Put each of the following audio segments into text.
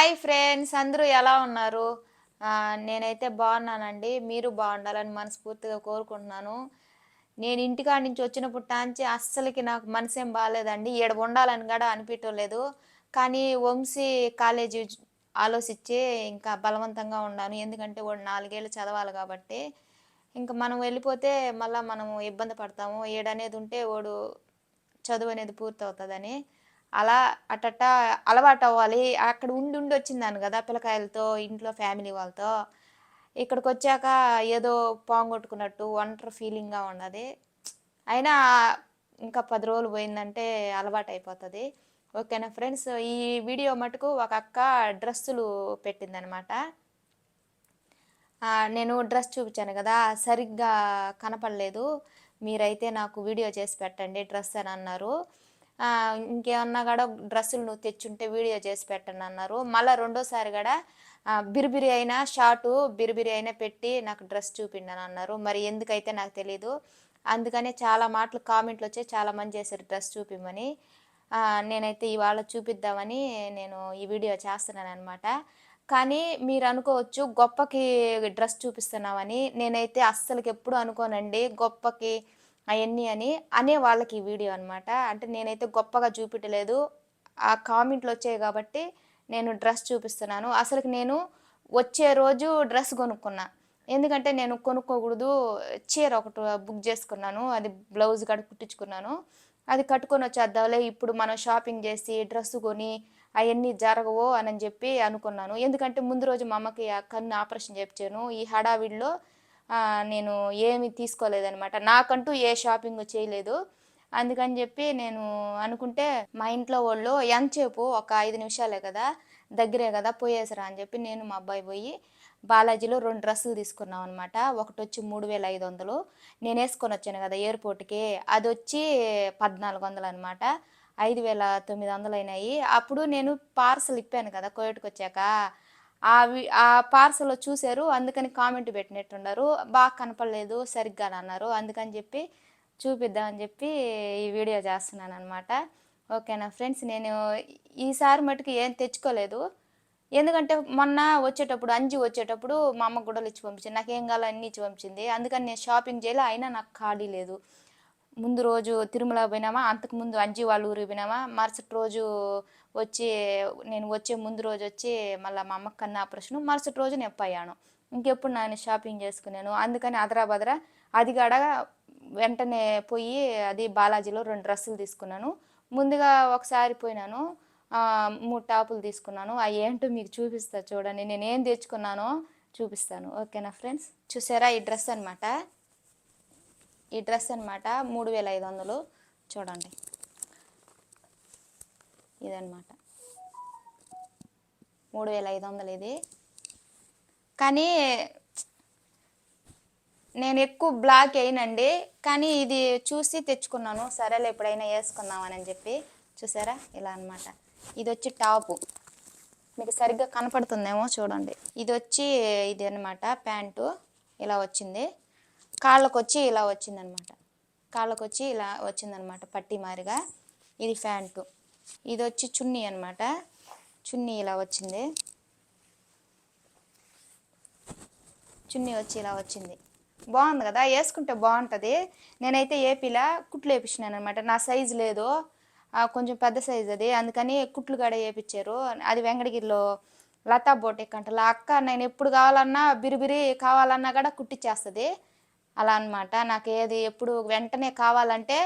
Hi friends అందరూ ఎలా ఉన్నారు? నేనైతే బాగున్నానండి. మీరు బాగుండాలని మనస్ఫూర్తిగా కోరుకుంటున్నాను. నేను ఇంటికాడ నుంచి వచ్చినప్పుడు టాంచి అస్సలకి నాకు మనసేం బాగాలేదండి ఈడ ఉండాలని కూడా అనిపించడం లేదు. కానీ వంశీ కాలేజీ ఆలోచించి ఇంకా బలవంతంగా ఉన్నాను. ఎందుకంటే వాడు నాలుగేళ్ళు చదవాలి కాబట్టి. ఇంకా మనం వెళ్ళిపోతే మళ్ళీ మనము ఇబ్బంది పడతాము. ఏడనేది ఉంటే వాడు చదువు అనేది పూర్తి అని అలా అట్టట అలవాటు అవ్వాలి అక్కడ ఉండి ఉండి వచ్చిందాను కదా పిల్లకాయలతో ఇంట్లో ఫ్యామిలీ వాళ్ళతో. ఇక్కడికి వచ్చాక ఏదో పాంగొట్టుకున్నట్టు ఒంటరి ఫీలింగ్గా ఉన్నది. అయినా ఇంకా పది రోజులు పోయిందంటే అలవాటు అయిపోతుంది ఓకేనా ఫ్రెండ్స్? ఈ వీడియో మటుకు ఒక అక్క డ్రెస్సులు పెట్టిందనమాట నేను డ్రెస్ చూపించాను కదా సరిగ్గా కనపడలేదు. మీరైతే నాకు వీడియో చేసి పెట్టండి డ్రెస్ అని అన్నారు. ఇంకేమన్నా కూడా డ్రెస్సులు నువ్వు తెచ్చుంటే వీడియో చేసి పెట్టండి అన్నారు. మళ్ళీ రెండోసారి కూడా బిరిబిరి అయినా షార్టు బిరిబిరి అయినా పెట్టి నాకు డ్రెస్ చూపిండి అని అన్నారు. మరి ఎందుకైతే నాకు తెలీదు. అందుకనే చాలా మాటలు కామెంట్లు వచ్చాయి. చాలా మంది చేశారు డ్రెస్ చూపిమ్మని. నేనైతే ఇవాళ చూపిద్దామని నేను ఈ వీడియో చేస్తున్నాను అనమాట కానీ మీరు అనుకోవచ్చు గొప్పకి డ్రెస్ చూపిస్తున్నామని నేనైతే అస్సలకి ఎప్పుడు అనుకోనండి. గొప్పకి అవన్నీ అని అనే వాళ్ళకి ఈ వీడియో అనమాట అంటే నేనైతే గొప్పగా చూపించలేదు ఆ కామెంట్లు వచ్చాయి కాబట్టి నేను డ్రెస్ చూపిస్తున్నాను. అసలుకి నేను వచ్చే రోజు డ్రెస్ కొనుక్కున్నా. ఎందుకంటే నేను కొనుక్కోకూడదు. చీర ఒకటి బుక్ చేసుకున్నాను. అది బ్లౌజ్ కూడా కుట్టించుకున్నాను. అది కట్టుకొని వచ్చేద్దాంలే. ఇప్పుడు మనం షాపింగ్ చేసి డ్రెస్ కొని అవన్నీ జరగవు అని చెప్పి అనుకున్నాను. ఎందుకంటే ముందు రోజు మా అమ్మకి ఆ కన్ను ఆపరేషన్ చేయించాను ఈ హడావిడిలో నేను ఏమి తీసుకోలేదనమాట నాకంటూ ఏ షాపింగ్ చేయలేదు. అందుకని చెప్పి నేను అనుకుంటే మా ఇంట్లో వాళ్ళు ఎంతసేపు ఒక ఐదు నిమిషాలే కదా దగ్గరే కదా పోయేసరా అని చెప్పి నేను మా అబ్బాయి పోయి బాలాజీలో రెండు డ్రెస్సులు తీసుకున్నాం అనమాట ఒకటి వచ్చి మూడు వేల ఐదు వందలు. నేను వేసుకొని వచ్చాను కదా ఎయిర్పోర్ట్కి. అది వచ్చి పద్నాలుగు వందలు అనమాట ఐదు వేల తొమ్మిది వందలు అయినాయి. అప్పుడు నేను పార్సల్ ఇప్పాను కదా కోయట్కి వచ్చాక. ఆ వి ఆ పార్సల్ చూశారు అందుకని కామెంట్ పెట్టినట్టున్నారు. బాగా కనపడలేదు సరిగ్గా అని అన్నారు అందుకని చెప్పి చూపిద్దామని చెప్పి ఈ వీడియో చేస్తున్నాను అనమాట ఓకేనా ఫ్రెండ్స్? నేను ఈసారి మటుకు ఏం తెచ్చుకోలేదు. ఎందుకంటే మొన్న వచ్చేటప్పుడు అంజి వచ్చేటప్పుడు మా అమ్మ గుడ్డలు ఇచ్చి పంపించింది. నాకేం కావాలో అన్నీ ఇచ్చి పంపించింది. అందుకని నేను షాపింగ్ చేయలే అయినా నాకు ఖాళీ లేదు. ముందు రోజు తిరుమల పోయినామా అంతకుముందు అంజీ వాళ్ళ ఊరికి పోయినామా మరుసటి రోజు వచ్చి నేను వచ్చే ముందు రోజు వచ్చి మళ్ళీ మా అమ్మకి కన్నా ఆపరేషన్ మరుసటి రోజు నేను పోయాను. ఇంకెప్పుడు నేను షాపింగ్ చేసుకున్నాను అందుకని అదరా బదరా అది కాడ వెంటనే పోయి అది బాలాజీలో రెండు డ్రెస్సులు తీసుకున్నాను. ముందుగా ఒకసారి పోయినాను మూడు టాపులు తీసుకున్నాను. అవి ఏంటో మీకు చూపిస్తా చూడండి. నేను ఏం తెచ్చుకున్నానో చూపిస్తాను. ఓకేనా ఫ్రెండ్స్? చూసారా ఈ డ్రెస్ అనమాట ఈ డ్రెస్ అనమాట మూడు వేల ఐదు వందలు. చూడండి. ఇదనమాట మూడు వేల ఐదు వందలు ఇది. కానీ నేను ఎక్కువ బ్లాక్ అయినండి కానీ ఇది చూసి తెచ్చుకున్నాను. సరేలే ఎప్పుడైనా వేసుకుందామని చెప్పి. చూసారా? ఇలా అన్నమాట. ఇది వచ్చి టాపు. మీకు సరిగ్గా కనపడుతుందేమో చూడండి. ఇది వచ్చి ఇది అన్నమాట ప్యాంటు. ఇలా వచ్చింది. కాళ్ళకు వచ్చి ఇలా వచ్చిందనమాట. కాళ్ళకు వచ్చి ఇలా వచ్చిందనమాట పట్టి మారిగా. ఇది ప్యాంటు ఇది వచ్చి చున్నీ అనమాట. చున్నీ ఇలా వచ్చింది. చున్నీ వచ్చి ఇలా వచ్చింది. బాగుంది కదా? వేసుకుంటే బాగుంటుంది. నేనైతే ఏపీలా కుట్లు వేపించినాను అనమాట నా సైజు లేదు. కొంచెం పెద్ద సైజు అది. అందుకని కుట్లు కాడ వేపించారు అది వెంకటగిరిలో లతా బోటెక్ అంటారు అక్క నేను ఎప్పుడు కావాలన్నా బిరిబిరి కావాలన్నా కూడా కుట్టిచ్చేస్తుంది. అలా అన్నమాట. నాకు ఏది ఎప్పుడు వెంటనే కావాలంటే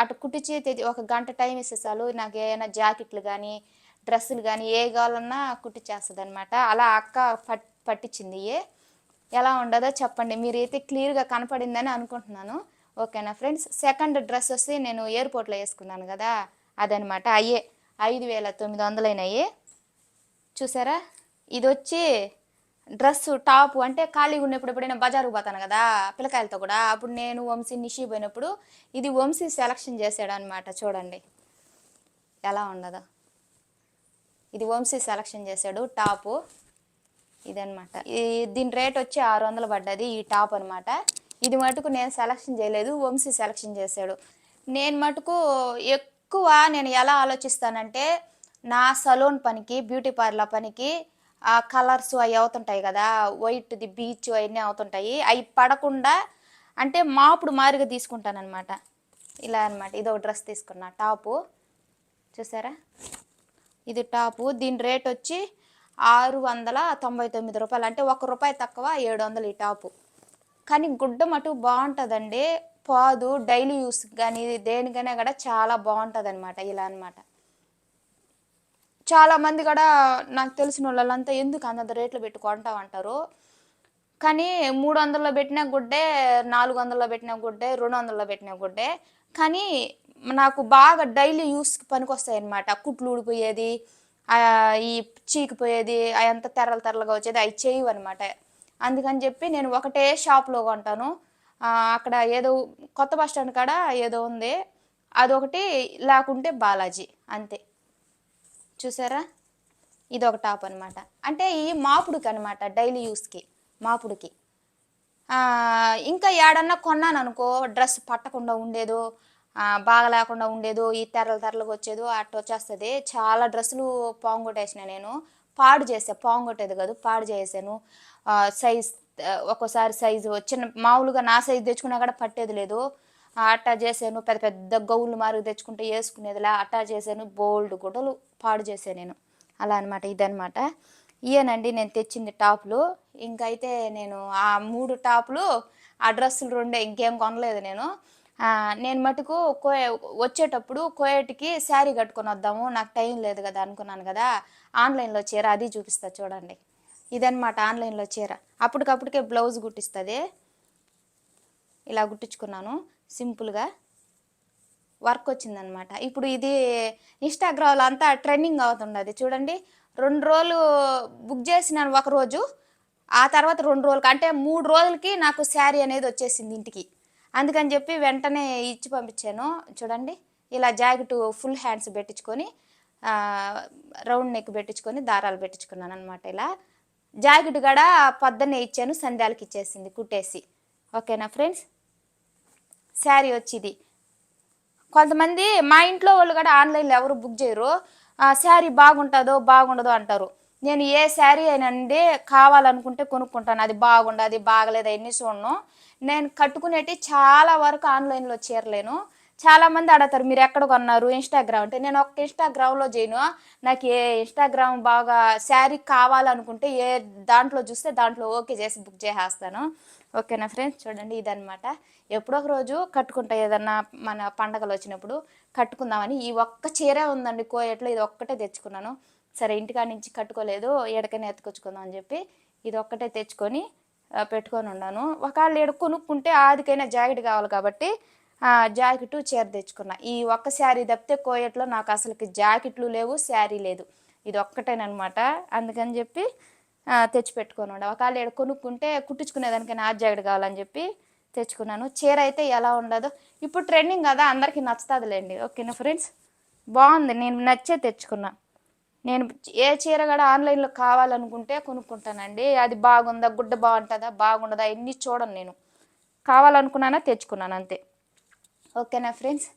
అటు కుట్టించి ఒక గంట టైం ఇస్తే చాలు నాకు ఏమైనా జాకెట్లు కానీ డ్రెస్సులు కానీ ఏ కావాలన్నా కుట్టించేస్తుంది అనమాట అలా అక్క పట్ పట్టించింది. ఎలా ఉండదో చెప్పండి. మీరైతే క్లియర్గా కనపడిందని అనుకుంటున్నాను. ఓకేనా ఫ్రెండ్స్? సెకండ్ డ్రెస్ వచ్చి నేను ఎయిర్పోర్ట్లో వేసుకున్నాను కదా అదనమాట అయ్యే ఐదు వేల తొమ్మిది వందలైనవి చూసారా? ఇది వచ్చి డ్రెస్ టాప్ అంటే ఖాళీగా ఉన్నప్పుడు ఎప్పుడైనా బజారుకు పోతాను కదా పిల్లకాయలతో కూడా. అప్పుడు నేను వంశీ నిషి పోయినప్పుడు ఇది వంశీ సెలక్షన్ చేశాడు అనమాట చూడండి. ఎలా ఉండదో ఇది వంశీ సెలక్షన్ చేశాడు టాపు. ఇదనమాట ఈ దీని రేట్ వచ్చి ఆరు వందలు పడ్డది ఈ టాప్ అనమాట ఇది మటుకు నేను సెలక్షన్ చేయలేదు వంశీ సెలక్షన్ చేశాడు. నేను మటుకు ఎక్కువ నేను ఎలా ఆలోచిస్తానంటే నా సలూన్ పనికి బ్యూటీ పార్లర్ పనికి ఆ కలర్స్ అవి అవుతుంటాయి కదా వైట్ది బీచ్ అవన్నీ అవుతుంటాయి. అవి పడకుండా అంటే మాపుడు మారిగా తీసుకుంటాను అనమాట ఇలా అనమాట ఇది ఒక డ్రెస్ తీసుకున్నా టాపు. చూసారా? ఇది టాపు. దీని రేట్ వచ్చి ఆరు వందల తొంభై తొమ్మిది రూపాయలు. అంటే ఒక రూపాయి తక్కువ ఏడు వందలు ఈ టాపు. కానీ గుడ్డ మటు బాగుంటుందండి. పాదు డైలీ యూస్ కానీ దేనికైనా కూడా చాలా బాగుంటుంది అనమాట ఇలా అనమాట చాలా మంది కూడా నాకు తెలిసిన వాళ్ళంతా ఎందుకు అంతంత రేట్లు పెట్టి కొంటాం అంటారు కానీ మూడు వందల్లో పెట్టిన గుడ్డే నాలుగు వందల్లో పెట్టిన గుడ్డే రెండు వందల్లో పెట్టిన గుడ్డే. కానీ నాకు బాగా డైలీ యూస్కి పనికొస్తాయి అనమాట కుట్లు ఊడిపోయేది ఈ చీకిపోయేది అదంతా తెరలు తెరలుగా వచ్చేది అవి చేయవు అనమాట అందుకని చెప్పి నేను ఒకటే షాప్లో కొంటాను. అక్కడ ఏదో కొత్త బస్ స్టాండ్ కాడ ఏదో ఉంది. అదొకటి లేకుంటే బాలాజీ అంతే. చూసారా? ఇది ఒక టాప్ అనమాట అంటే ఈ మాపుడుకి అనమాట డైలీ యూస్కి మాపుడుకి. ఇంకా ఏడన్నా కొన్నాను అనుకో డ్రెస్ పట్టకుండా ఉండేదో బాగా లేకుండా ఉండేదో ఈ తెరలు తెరలు వచ్చేదో అట్ట వచ్చేస్తుంది. చాలా డ్రెస్సులు పాంగొట్టేసిన నేను. పాడు చేసా పాంగొట్టేది కాదు పాడు చేసాను. సైజ్ ఒక్కోసారి సైజు చిన్న మామూలుగా నా సైజు తెచ్చుకున్నా కూడా పట్టేది లేదు. అట్టా చేశాను పెద్ద పెద్ద గౌన్లు మారుగు తెచ్చుకుంటే వేసుకునేదిలా అట్టా చేశాను బోల్డ్ గుడ్డలు. పాడు చేశాను నేను. అలా అనమాట ఇదనమాట ఇయేనండి నేను తెచ్చింది టాపులు. ఇంకైతే నేను ఆ మూడు టాపులు ఆ డ్రెస్సులు రెండే ఇంకేం కొనలేదు నేను. నేను మటుకు కోయ వచ్చేటప్పుడు కోయటికి శారీ కట్టుకొని వద్దాము నాకు టైం లేదు కదా అనుకున్నాను కదా ఆన్లైన్లో చీర అది చూపిస్తా చూడండి. ఇదనమాట ఆన్లైన్లో చీర. అప్పటికప్పటికే బ్లౌజ్ కుట్టిస్తుంది. ఇలా కుట్టించుకున్నాను సింపుల్గా. వర్క్ వచ్చిందనమాట. ఇప్పుడు ఇది ఇన్స్టాగ్రామ్లో అంతా ట్రెండింగ్ అవుతుండదు. చూడండి రెండు రోజులు బుక్ చేసినాను ఒక రోజు ఆ తర్వాత రెండు రోజులకి అంటే మూడు రోజులకి నాకు శారీ అనేది వచ్చేసింది ఇంటికి. అందుకని చెప్పి వెంటనే ఇచ్చి పంపించాను. చూడండి ఇలా జాకెట్ ఫుల్ హ్యాండ్స్ పెట్టించుకొని రౌండ్ నెక్ పెట్టించుకొని దారాలు పెట్టించుకున్నాను అనమాట ఇలా. జాకెట్ కూడా పొద్దున్నే ఇచ్చాను సంధ్యాలకి ఇచ్చేసింది కుట్టేసి. ఓకేనా ఫ్రెండ్స్? శారీ వచ్చింది కొంతమంది మా ఇంట్లో వాళ్ళు కూడా ఆన్లైన్లో ఎవరు బుక్ చేయరు. ఆ శారీ బాగుంటుందో బాగుండదో అంటారు. నేను ఏ శారీ అయినండి కావాలనుకుంటే కొనుక్కుంటాను. అది బాగుండదు అది బాగలేదు అవన్నీ చూడను. నేను కట్టుకునేటి చాలా వరకు ఆన్లైన్లో చేరలేను. చాలా మంది అడతారు మీరు ఎక్కడ కొన్నారు? ఇన్స్టాగ్రామ్ అంటే నేను ఒక ఇన్స్టాగ్రామ్లో చేయను. నాకు ఏ ఇన్స్టాగ్రామ్ బాగా శారీ కావాలనుకుంటే ఏ దాంట్లో చూస్తే దాంట్లో ఓకే చేసి బుక్ చేసేస్తాను. ఓకేనా ఫ్రెండ్స్ చూడండి ఇదనమాట ఎప్పుడో ఒక రోజు కట్టుకుంటా ఏదన్నా మన పండగలు వచ్చినప్పుడు కట్టుకుందామని ఈ ఒక్క చీరే ఉందండి కోయట్లో ఇది ఒక్కటే తెచ్చుకున్నాను. సరే ఇంటికాడ నుంచి కట్టుకోలేదు ఎడకనే ఎత్తుకొచ్చుకుందాం అని చెప్పి ఇది ఒక్కటే తెచ్చుకొని పెట్టుకొని ఉన్నాను. ఒకవేళ ఎడ కొనుక్కుంటే ఆదికైనా జాకెట్ కావాలి కాబట్టి జాకెట్ చీర తెచ్చుకున్నా. ఈ ఒక్క శారీ తప్పితే కోయట్లో నాకు అసలుకి జాకెట్లు లేవు శారీ లేదు. ఇది ఒక్కటేనమాట అందుకని చెప్పి ఆ, తెచ్చి పెట్టుకొని ఉండే ఒకవేళ ఇక్కడ కొనుక్కుంటే కుట్టించుకునేదానికైనా ఆ జాకెట్ కావాలని చెప్పి తెచ్చుకున్నాను. చీర అయితే ఎలా ఉండదో. ఇప్పుడు ట్రెండింగ్ కదా అందరికీ నచ్చుతుందిలేండి. ఓకేనా ఫ్రెండ్స్? బాగుంది. నేను నచ్చే తెచ్చుకున్నా. నేను ఏ చీర కూడా ఆన్లైన్లో కావాలనుకుంటే కొనుక్కుంటానండి. అది బాగుందా గుడ్డ బాగుంటుందా బాగుండదా ఎన్ని చూడను నేను. కావాలనుకున్నానా తెచ్చుకున్నాను అంతే. ఓకేనా ఫ్రెండ్స్?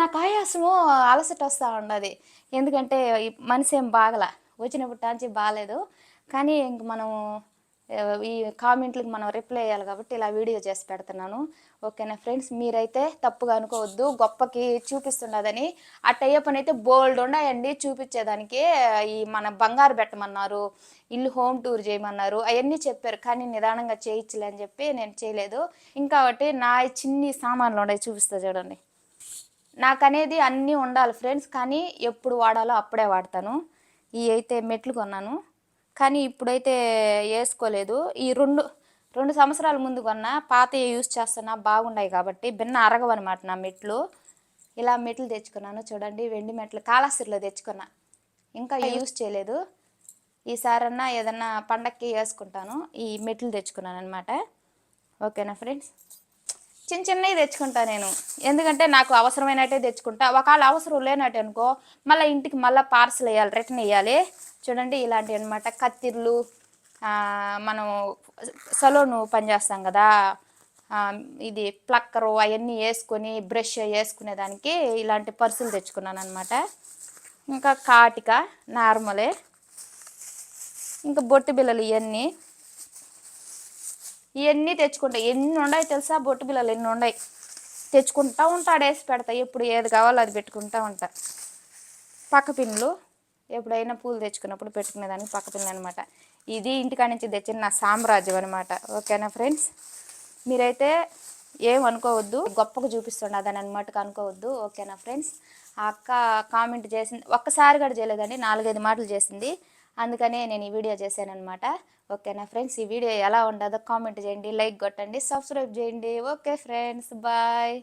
నాకు ఆయాసము అలసట వస్తూ ఉన్నది. ఎందుకంటే మనిషి ఏం బాగల. వచ్చినప్పుడు టాంచి బాగాలేదు. కానీ ఇంక మనం ఈ కామెంట్లకు మనం రిప్లై చేయాలి కాబట్టి ఇలా వీడియో చేసి పెడుతున్నాను. ఓకేనా ఫ్రెండ్స్? మీరైతే తప్పుగా అనుకోవద్దు. గొప్పకి చూపిస్తుండదని ఆ టైప్ అయితే బోల్డ్ ఉన్నాయండి. చూపించేదానికి ఈ మన బంగారు పెట్టమన్నారు ఇల్లు హోమ్ టూర్ చేయమన్నారు అవన్నీ చెప్పారు. కానీ నిదానంగా చేయించలే అని చెప్పి నేను చేయలేదు. ఇంకా ఒకటి నా చిన్ని సామాన్లు ఉన్నాయి చూపిస్తా చూడండి. నాకు అనేది అన్నీ ఉండాలి ఫ్రెండ్స్. కానీ ఎప్పుడు వాడాలో అప్పుడే వాడతాను. ఈ అయితే మెట్లు కొన్నాను. కానీ ఇప్పుడైతే వేసుకోలేదు ఈ రెండు రెండు సంవత్సరాల ముందు కొన్నా పాత యూస్ చేస్తున్నా బాగున్నాయి కాబట్టి భిన్న అరగవన్నమాట నా మెట్లు. ఇలా మెట్లు తెచ్చుకున్నాను చూడండి వెండి మెట్లు కాళాస్త్రిలో తెచ్చుకున్నా. ఇంకా యూస్ చేయలేదు. ఈసారన్నా ఏదన్నా పండక్కి వేసుకుంటాను ఈ మెట్లు తెచ్చుకున్నాను అనమాట ఓకేనా ఫ్రెండ్స్? చిన్న చిన్నవి తెచ్చుకుంటా నేను. ఎందుకంటే నాకు అవసరమైనట్టే తెచ్చుకుంటా. ఒకవేళ అవసరం లేనట్టు అనుకో మళ్ళీ ఇంటికి మళ్ళీ పార్సల్ వేయాలి రిటర్న్ వేయాలి. చూడండి ఇలాంటివి అనమాట కత్తిర్లు మనం సలోను పని చేస్తాం కదా. ఇది ప్లక్కరు అవన్నీ వేసుకొని బ్రష్ వేసుకునేదానికి ఇలాంటి పర్సులు తెచ్చుకున్నాను అనమాట ఇంకా కాటిక నార్మలే. ఇంకా బొట్టు బిల్లలు ఇవన్నీ. ఇవన్నీ తెచ్చుకుంటా. ఎన్ని ఉన్నాయి తెలుసా? బొట్టు బిల్లలు ఎన్ని ఉన్నాయి తెచ్చుకుంటా ఉంటా ఆడేసి పెడతా. ఎప్పుడు ఏది కావాలో అది పెట్టుకుంటా ఉంటా. పక్క పిన్నులు ఎప్పుడైనా పూలు తెచ్చుకున్నప్పుడు పెట్టుకునేదానికి పక్క పిల్లలు అనమాట ఇది ఇంటికాడ నుంచి తెచ్చిన నా సామ్రాజ్యం అనమాట ఓకేనా ఫ్రెండ్స్? మీరైతే ఏం అనుకోవద్దు. గొప్పగా చూపిస్తుండ దాని అనమాట అనుకోవద్దు. ఓకేనా ఫ్రెండ్స్? ఆ అక్క కామెంట్ చేసింది. ఒక్కసారి కూడా చేయలేదండి. నాలుగైదు మాటలు చేసింది. అందుకనే నేను ఈ వీడియో చేశాను అనమాట ఓకేనా ఫ్రెండ్స్? ఈ వీడియో ఎలా ఉండదో కామెంట్ చేయండి లైక్ కొట్టండి సబ్స్క్రైబ్ చేయండి. Okay friends bye.